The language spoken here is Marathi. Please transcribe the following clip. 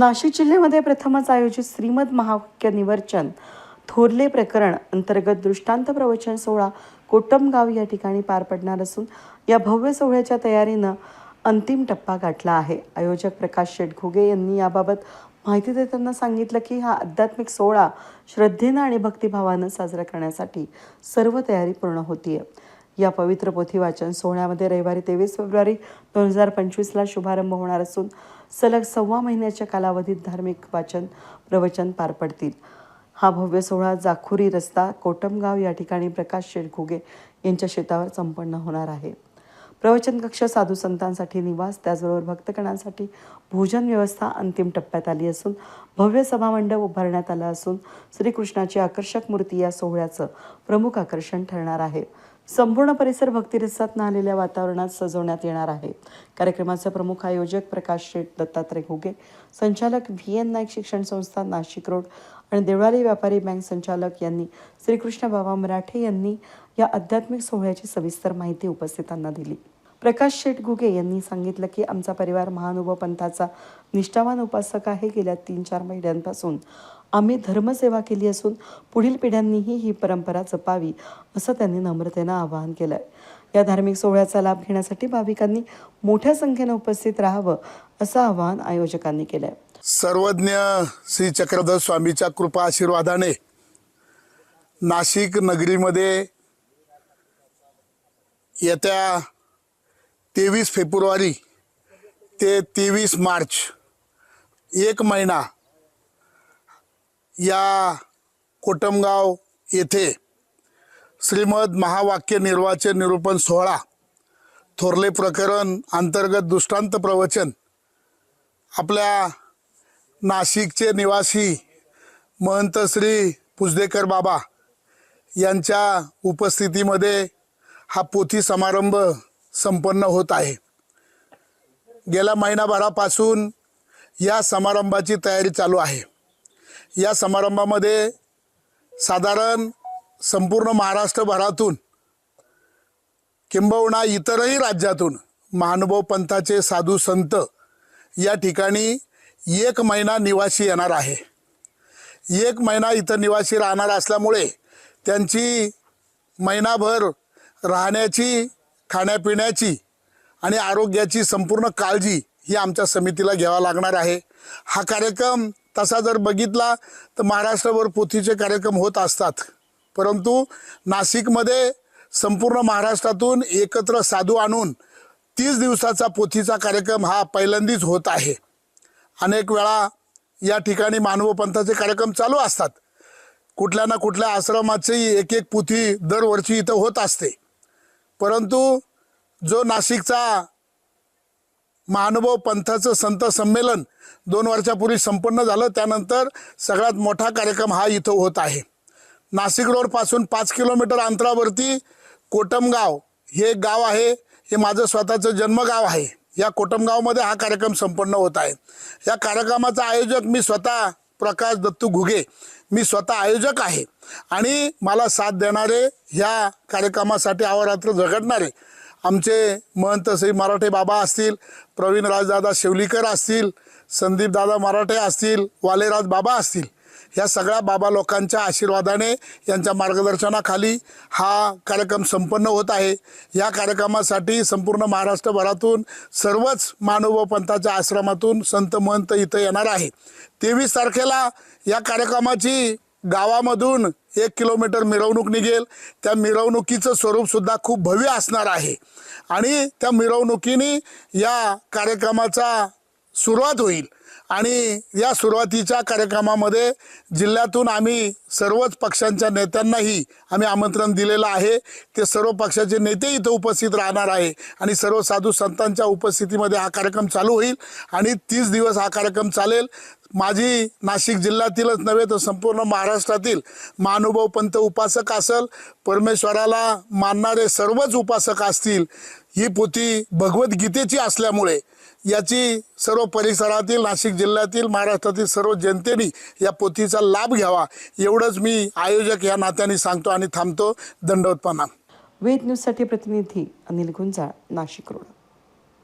नाशिक जिल्ह्यामध्ये प्रथमच आयोजित श्रीमद महावाक्य निवर्चन थोरले प्रकरण अंतर्गत दृष्टांत प्रवचन सोहळा कोटमगाव या ठिकाणी पार पडणार असून या भव्य सोहळ्याच्या तयारीनं अंतिम टप्पा गाठला आहे. आयोजक प्रकाश शेट घुगे यांनी याबाबत माहिती देताना सांगितलं की हा आध्यात्मिक सोहळा श्रद्धेनं आणि भक्तिभावानं साजरा करण्यासाठी सर्व तयारी पूर्ण होतीये. या पवित्र पोथी वाचन सोहळ्यामध्ये रविवारी तेवीस फेब्रुवारी दोन हजार पंचवीसला शुभारंभ होणार असून सलग सव्वा महिन्याच्या कालावधीत धार्मिक वाचन प्रवचन पार पडतील. हा भव्य सोहळा जाखुरी रस्ता कोटमगाव या ठिकाणी प्रकाश शेठ घुगे यांच्या शेतावर संपन्न होणार आहे. प्रवचन कक्ष साधू संतांसाठी निवास त्याचबरोबर भक्तगणांसाठी भोजन व्यवस्था अंतिम टप्प्यात आली असून भव्य सभामंडप उभारण्यात आला असून श्रीकृष्णाची आकर्षक मूर्ती या सोहळ्याचं प्रमुख आकर्षण ठरणार आहे. संपूर्ण परिसर भक्तिरसात आलेल्या वातावरणात सजवण्यात येणार आहे. कार्यक्रमाचे प्रमुख आयोजक प्रकाश शेठ दत्तात्रय घुगे संचालक व्ही एन नाईक शिक्षण संस्था नाशिक रोड आणि देवळाली व्यापारी बँक संचालक यांनी श्रीकृष्ण बाबा मराठे यांनी या आध्यात्मिक सोहळ्याची सविस्तर माहिती उपस्थितांना दिली. प्रकाश शेठ घुगे यांनी सांगितलं की आमचा परिवार महानुभव पंथाचा निष्ठावान उपासक आहे. गेल्या तीन चार महिन्यांपासून आम्ही धर्मसेवा केली असून पुढील पिढ्यांनीही ही परंपरा जपावी असं त्यांनी नम्रतेनं आवाहन केलंय. या धार्मिक सोहळ्याचा लाभ घेण्यासाठी भाविकांनी मोठ्या संख्येनं उपस्थित राहावं असं आवाहन आयोजकांनी केलंय. सर्वज्ञ श्री चक्रधर स्वामीच्या कृपा आशीर्वादाने नाशिक नगरीमध्ये येत्या तेवीस फेब्रुवारी ते तेवीस मार्च एक महिना या कोटमगाव येथे श्रीमद महावाक्य निर्वाचन निरूपण सोहळा थोरले प्रकरण अंतर्गत दृष्टांत प्रवचन आपल्या नाशिकचे निवासी महंत श्री पुजदेकर बाबा यांच्या उपस्थितीमध्ये हा पोथी समारंभ संपन्न होत आहे. गेल्या महिनाभरापासून या समारंभाची तयारी चालू आहे. या समारंभामध्ये साधारण संपूर्ण महाराष्ट्रभरातून किंबहुना इतरही राज्यातून महानुभव पंथाचे साधू संत या ठिकाणी एक महिना निवासी येणार आहे. एक महिना इथं निवासी राहणार असल्यामुळे त्यांची महिनाभर राहण्याची खाण्यापिण्याची आणि आरोग्याची संपूर्ण काळजी ही आमच्या समितीला घ्यावा लागणार आहे. हा कार्यक्रम तसा जर बघितला तर महाराष्ट्रभर पोथीचे कार्यक्रम होत असतात. परंतु नाशिकमध्ये संपूर्ण महाराष्ट्रातून एकत्र साधू आणून तीस दिवसाचा पोथीचा कार्यक्रम हा पहिल्यांदाच होत आहे. अनेक वेळा या ठिकाणी मानवपंथाचे कार्यक्रम चालू असतात. कुठल्या ना कुठल्या आश्रमाची एक एक पोथी दरवर्षी इथं होत असते. परंतु जो नाशिकचा महानुभव पंथाचं संत संमेलन दोन वर्षापूर्वी संपन्न झालं त्यानंतर सगळ्यात मोठा कार्यक्रम हा इथं होत आहे. नाशिक रोडपासून पाच किलोमीटर अंतरावरती कोटमगाव हे एक गाव आहे हे माझं स्वतःचं जन्मगाव आहे. या कोटमगावमध्ये हा कार्यक्रम संपन्न होत आहे. या कार्यक्रमाचा आयोजक मी स्वतः प्रकाश दत्तू घुगे. मी स्वतः आयोजक आहे. आणि मला साथ देणारे ह्या कार्यक्रमासाठी अहोरात्र झगडणारे आमचे महंत श्री मराठे बाबा असतील प्रवीण राजदादा शेवलीकर असतील संदीप दादा मराठे असतील वालेराज बाबा असतील ह्या सगळ्या बाबा लोकांच्या आशीर्वादाने यांच्या मार्गदर्शनाखाली हा कार्यक्रम संपन्न होत आहे. या कार्यक्रमासाठी संपूर्ण महाराष्ट्रभरातून सर्वच मानव पंथाच्या आश्रमातून संत महंत इथं येणार आहे. तेवीस तारखेला या कार्यक्रमाची गावामधून एक किलोमीटर मिरवणूक निघेल. त्या मिरवणुकीचं स्वरूपसुद्धा खूप भव्य असणार आहे. आणि त्या मिरवणुकीने या कार्यक्रमाचा सुरुवात होईल. आणि या सुरुवातीच्या कार्यक्रमामध्ये जिल्ह्यातून आम्ही सर्वच पक्षांच्या नेत्यांनाही आम्ही आमंत्रण दिलेलं आहे. ते सर्व पक्षाचे नेते इथं उपस्थित राहणार आहे. आणि सर्व साधू संतांच्या उपस्थितीमध्ये हा कार्यक्रम चालू होईल. आणि तीस दिवस हा कार्यक्रम चालेल. माझी नाशिक जिल्ह्यातीलच नव्हे तर संपूर्ण महाराष्ट्रातील महानुभाव पंत उपासक असल परमेश्वराला मानणारे सर्वच उपासक असतील ही पोथी भगवद्गीतेची असल्यामुळे याची सर्व परिसरातील नाशिक जिल्ह्यातील महाराष्ट्रातील सर्व जनतेने या पोथीचा लाभ घ्यावा. एवढंच मी आयोजक या नात्याने सांगतो आणि थांबतो. दंडवतपणा. वेद न्यूजसाठी प्रतिनिधी अनिल गुंजाळ नाशिक रोड.